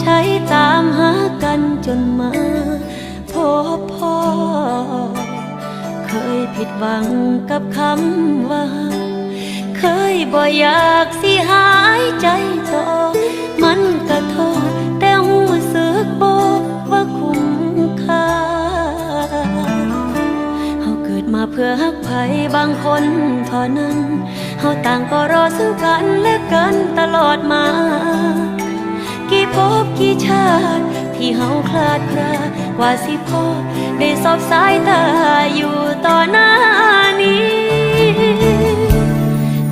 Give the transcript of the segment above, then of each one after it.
ใช้ตามหากันจนมาพบพ่อ เคยผิดหวังกับคำว่า เคยบ่อยากสิหายใจต่อ มันกระทบแต่หูสึกบอกว่าคุ้มค่าเฮาเกิดมาเพื่อฮักไผบางคนเท่านั้นเฮาต่างก็รอซึ่งกันและกันตลอดมา กี่ภพกี่ชาติที่เฮาคลาดคลากว่าสิพอได้สอบสายตาอยู่ต่อหน้านี้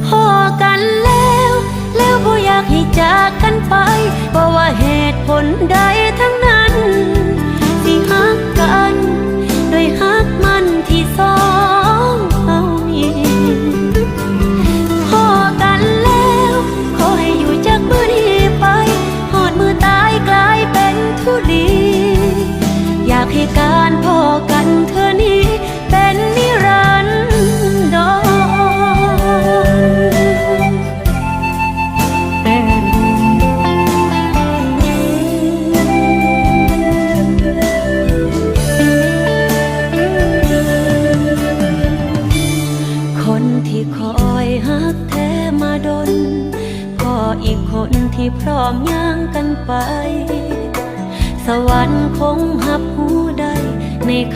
พอกันแล้ว แล้วบ่อยากให้จากกันไปเพราะว่าเหตุผลใดทั้งนั้น สิฮักกัน โดยฮักมันที่สอง การพอกันเธอนี้เป็นนิรันดรคนที่คอยฮักแท้มาดนพออีกคนที่พร้อมย่างกันไป สวรรค์คง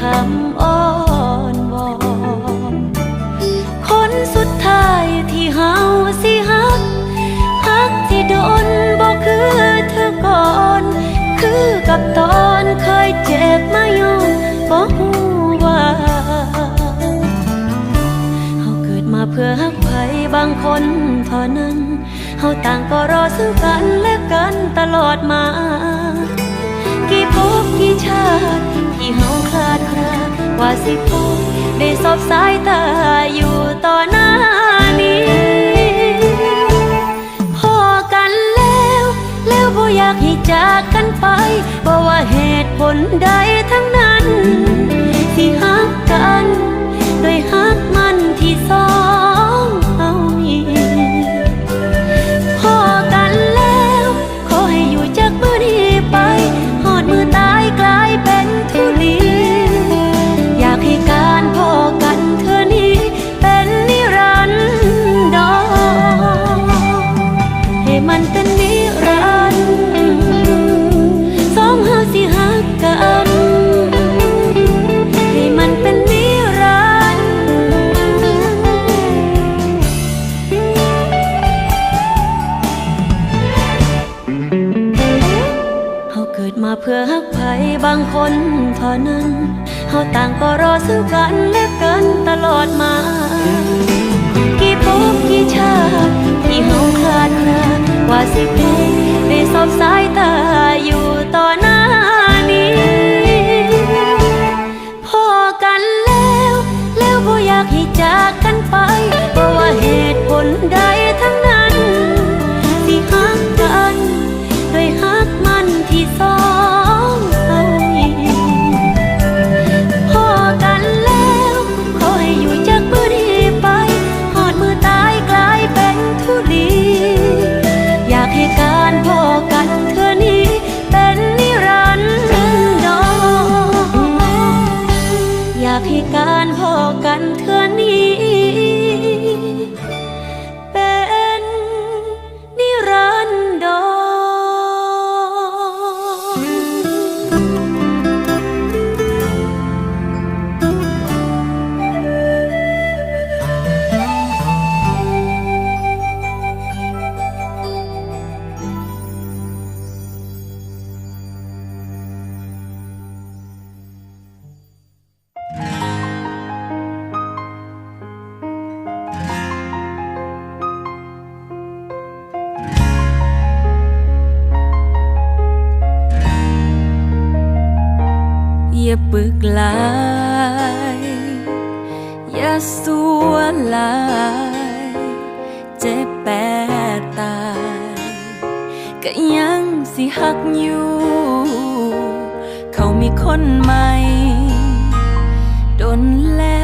คำอ้อนวอนคนสุดท้ายที่เฮาสิฮักฮักที่โดนบอกคือเธอก่อน คือกับตอนเคยเจ็บมาย้อนบอกหูว่าเฮาเกิดมาเพื่อฮักไผบางคนเท่านั้นเฮาต่างก็รอซึ่งกันและกันตลอดมา กี่ภพกี่ชาติ ที่เฮาคลาดคลาว่าสิพบได้สอบสายตาอยู่ต่อหน้านี้ พอกันแล้ว แล้วบ่อยากให้จากกันไปเพราะว่าเหตุผลใดทั้งนั้น ที่ฮักกัน โดยฮักมันที่สอ ให้มันเป็นนิรันดร์สองเฮาสิฮักกัน ให้มันเป็นนิรันดร์เฮาเกิดมาเพื่อฮักไผบางคนเท่านั้นเฮาต่างก็รอซึ่งกันและกันตลอดมากี่ภพกี่ชาติที่เฮาคลาดคลา ว่าสิพบได้สอบสายตา หลายอย่าสัวหลายเจ็บแปดตายก็ยังสิหักอยู่ เขามีคนใหม่โดนแล้ว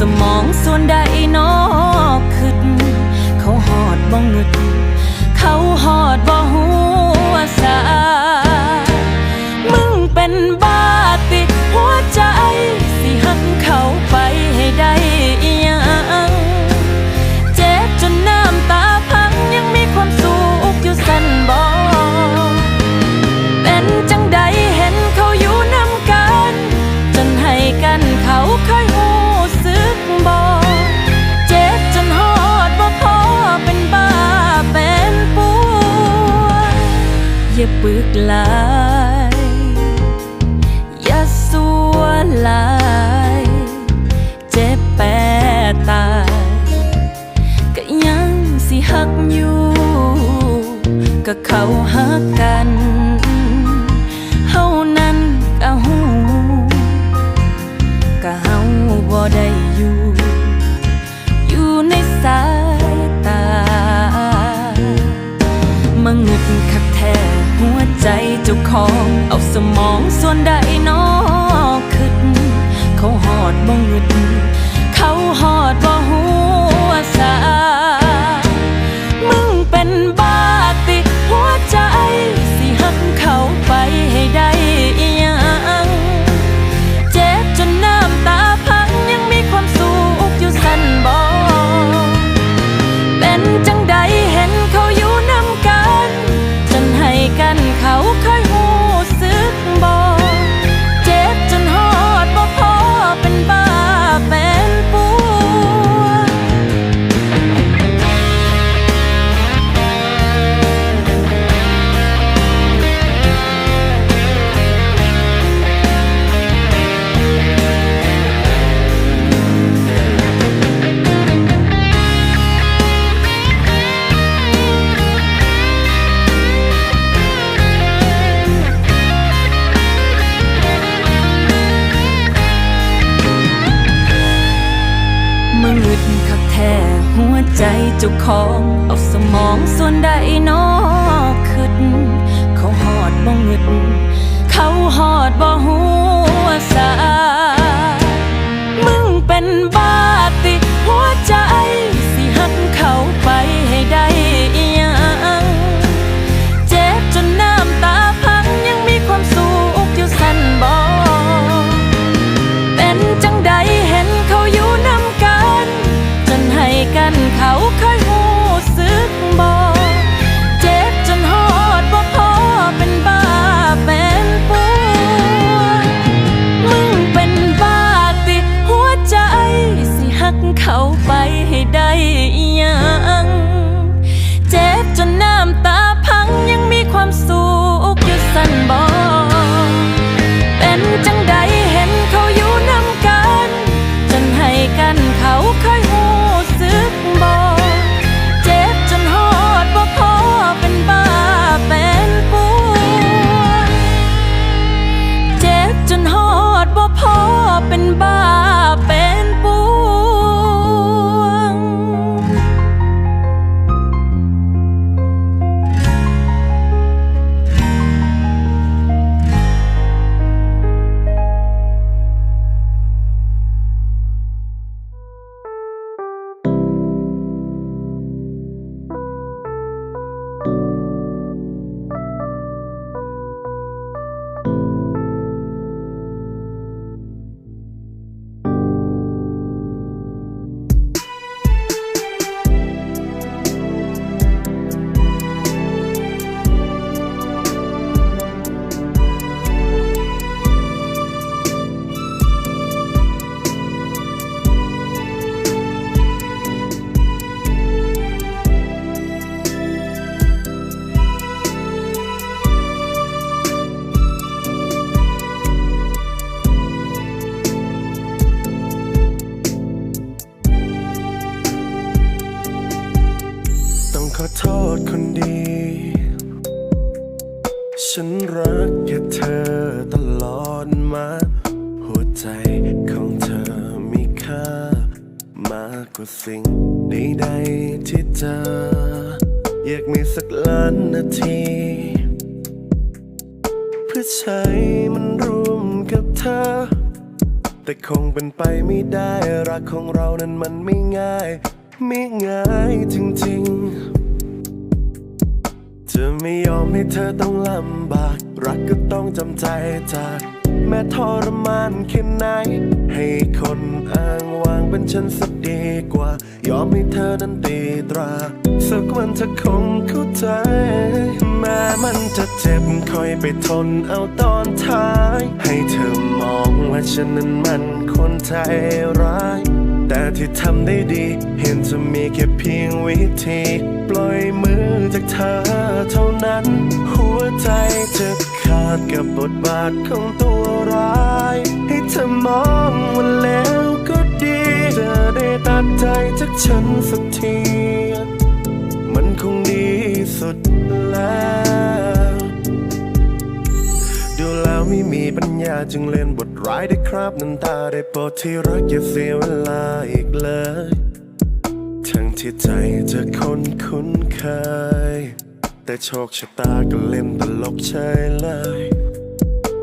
สมอง ปึกลา อ ว่าสิ่งใดๆที่เจออยากมีสักล้านนาที เพื่อใช้มันร่วมกับเธอ แต่คงเป็นไปไม่ได้ รักของเรานั้นมันไม่ง่าย ไม่ง่ายจริงๆ จะไม่ยอมให้เธอต้องลำบาก รักก็ต้องจำใจจากแม้ทรมานแค่ไหน ให้คนอ้าง เป็นฉันสักดีกว่า ยอมให้เธอนั้นตีตรา สักวันเธอคงเข้าใจ แม้มันจะเจ็บคอยไปทนเอาตอนท้าย ให้เธอมองว่าฉันนั้นมันคนใจร้าย แต่ที่ทำได้ดี เห็นจะมีแค่เพียงวิธี ปล่อยมือจากเธอเท่านั้น หัวใจจะขาดกับบทบาทของตัวร้าย ให้เธอมองว่าแล้วก็ดีจะไดใจจากฉันสักที มันคงดีสุดแล้ว ดูแล้วไม่มีปัญญาจึงเล่นบทร้ายได้ครับน้ำตาได้โปรดที่รักอย่าเสียเวลาอีกเลย ทั้งที่ใจจะคุ้นคุ้นเคย แต่โชคชะตาก็เล่นตลกเฉยเลย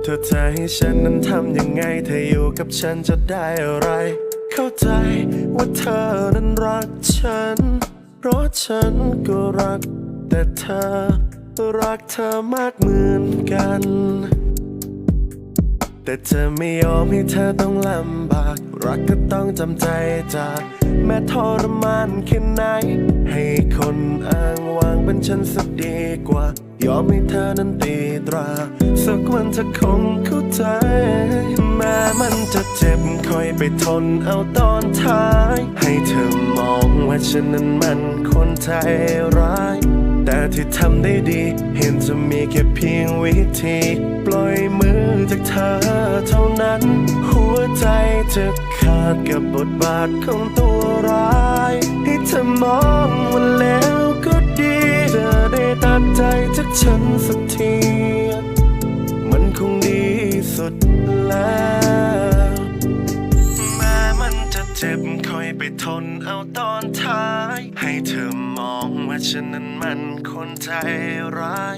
เธอจะให้ฉันนั้นทำยังไงเธออยู่กับฉันจะได้อะไร เข้าใจ ว่าเธอนั้นรักฉัน เพราะฉันก็รัก แต่เธอรักเธอมากเหมือนกัน แต่เธอไม่ยอมให้เธอต้องลำบาก รักก็ต้องจำใจจาก แม้ทรมานแค่ไหน ให้คนอ้างวางเป็นฉันสักดีกว่า ยอมให้เธอนั้นตีตรา สักวันเธอคงเข้าใจ แม้มันจะเจ็บคอยไปทนเอาตอนท้าย ให้เธอมองว่าฉันนั้นมันคนใจร้ายแต่ที่ทำได้ดี เห็นจะมีแค่เพียงวิธี ปล่อยมือ จากเธอเท่านั้น หัวใจจะขาดกับบทบาทของตัวร้ายให้เธอมองว่าแล้วก็ดีจะได้ตัดใจจากฉันสักที มันคงดีสุดแล้วแม้มันจะเจ็บคอยไปทนเอาตอนท้าย ให้เธอมองว่าฉันนั้นมันคนใจร้าย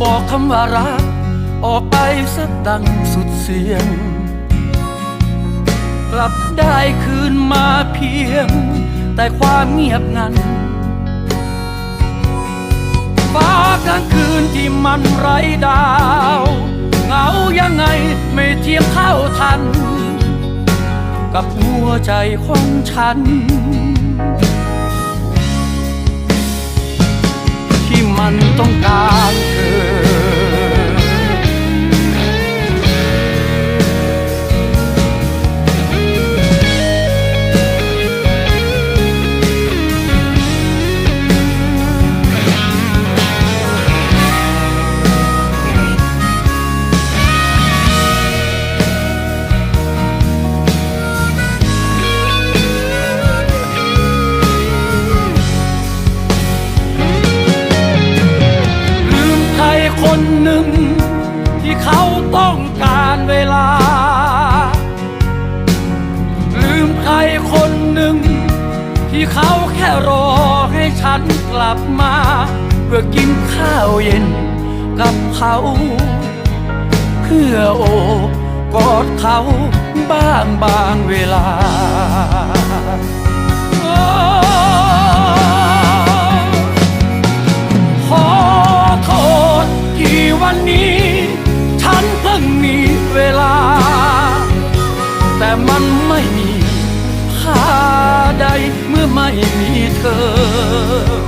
บอกคำว่ารัก ออกไปสักดังสุดเสียง กลับได้คืนมาเพียง แต่ความเงียบงันฟ้ากลางคืนที่มันไร้ดาว เหงายังไงไม่เทียมเท่าทัน กับหัวใจของฉัน มันต้องการคือ ลับมา เพื่อกินข้าวเย็นกับเขา เพื่อโอบกอดเขาบ้างบางเวลาขอโทษที่วันนี้ ฉันเพิ่งมีเวลา แต่มันไม่มีค่าใดเมื่อไม่มีเธอ